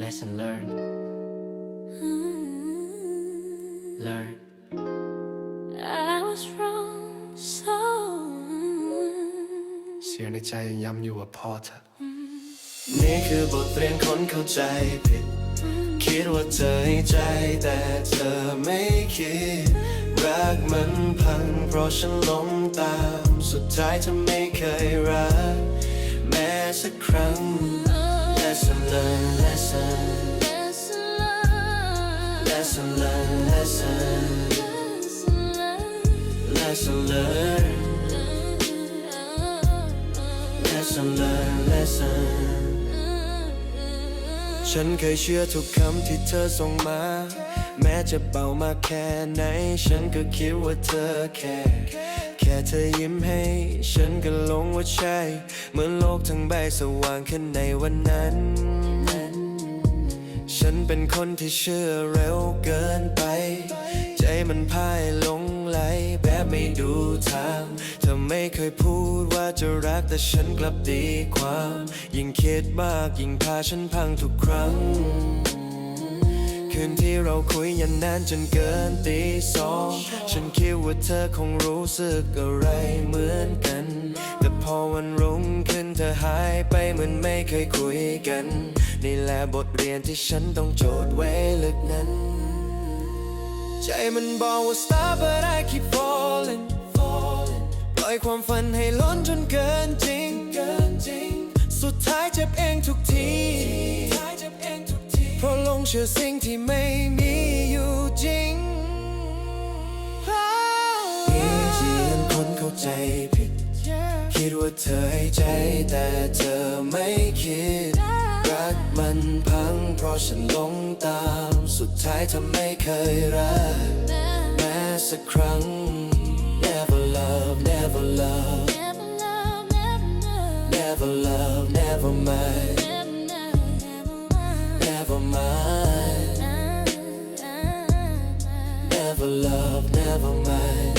Lesson learned. Learn. I was wrong, so เสียงในใจยังย้ำอยู่ว่าพอเถอะนี่คือบทเรียนคนเข้าใจผิด คิดว่าเธอให้ใจแต่เธอไม่คิด รักมันพังเพราะฉันหลงตาม สุดท้ายเธอไม่เคยรักแม้ สักครั้ง Lesson learned lesson lesson learned, lesson lesson lesson learned. lesson learned lesson learned lesson ฉันเคยเชื่อทุกคำที่เธอส่งมาแม้จะเบามากแค่ไหน ฉันก็คิดว่าเธอแค่ ค่เธอยิ้มให้ ฉันก็หลงว่าใช่ เหมือนโลกทั้งใบสว่างขึ้นในวันนั้น ฉันเป็นคนที่เชื่อเร็วเกินไป ใจมันพ่ายลงไหลแบบไม่ดูทางเธอไม่เคยพูดว่าจะรักแต่ฉันกลับตีความ ยิ่งคิดมากยิ่งพาฉันพังทุกครั้ง คืนที่เราคุยยันนานจนเกินตีสองฉันคิดว่าเธอคงรู้สึกอะไรเหมือนกัน แต่พอวันรุ่งขึ้นเธอหายไปเหมือนไม่เคยคุยกัน นี่แหละบทเรียนที่ฉันต้องโจทย์ไว้ลึกนั้น ใจมันบอกว่า stop but I keep falling falling ปล่อยความฝันให้ล้นจนเกินจริงเกินจริงสุดท้ายเจ็บเองทุกที เพราะหลงเชื่อสิ่งที่ไม่มีอยู่จริงมีที่ยังคนเข้าใจผิด คิดว่าเธอให้ใจแต่เธอไม่คิด รักมันพังเพราะฉันหลงตาม สุดท้ายเธอไม่เคยรัก แม้สักครั้ง Never love never love Never love, never love, never love never mind never love never mind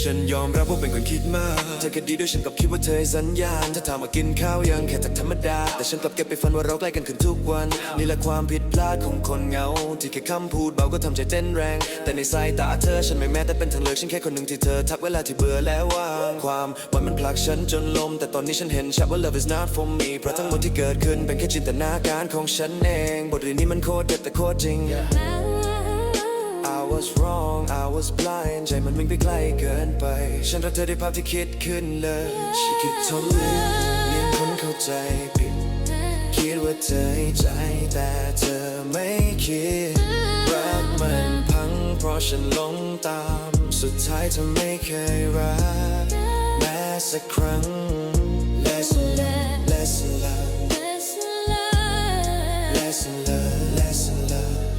ฉันยอมรับว่าเป็นคนคิดมาก เธอแค่ดีด้วยฉันกลับคิดว่าเธอให้สัญญาณถ้าถามว่ากินข้าวยังแค่ทักธรรมดา แต่ฉันกลับเก็บไปฝันว่าเราใกล้กันขึ้นทุกวัน นี่แหละความผิดพลาดของคนเหงา ที่แค่คำพูดเบาก็ทำใจเต้นแรง แต่ในสายตาเธอฉันไม่แม้แต่เป็นทางเลือกฉันแค่คนหนึ่งที่เธอทักเวลาที่เบื่อและว่างความวันมันผลักฉันจนลมแต่ตอนนี้ฉันเห็นชัดว่า love is not for me เพราะทั้งหมดที่เกิดขึ้นเป็นแค่จินตนาการของฉันเอง บทเรียนนี้มันโคตรเด็ดแต่โคตรจริง was wrong I was blind ใจมันวิ่งไปไกลเกินไป ฉันรักเธอด้วยภาพที่คิดขึ้นเลยฉันคิดทนลืมเรียนคนเข้าใจผิด คิดว่าเธอให้ใจแต่เธอไม่คิด รักมันพังเพราะฉันหลงตาม สุดท้ายเธอไม่เคยรัก แม้สักครั้ง Lesson learned Lesson learned Lesson learned. Lesson learned Lesson learned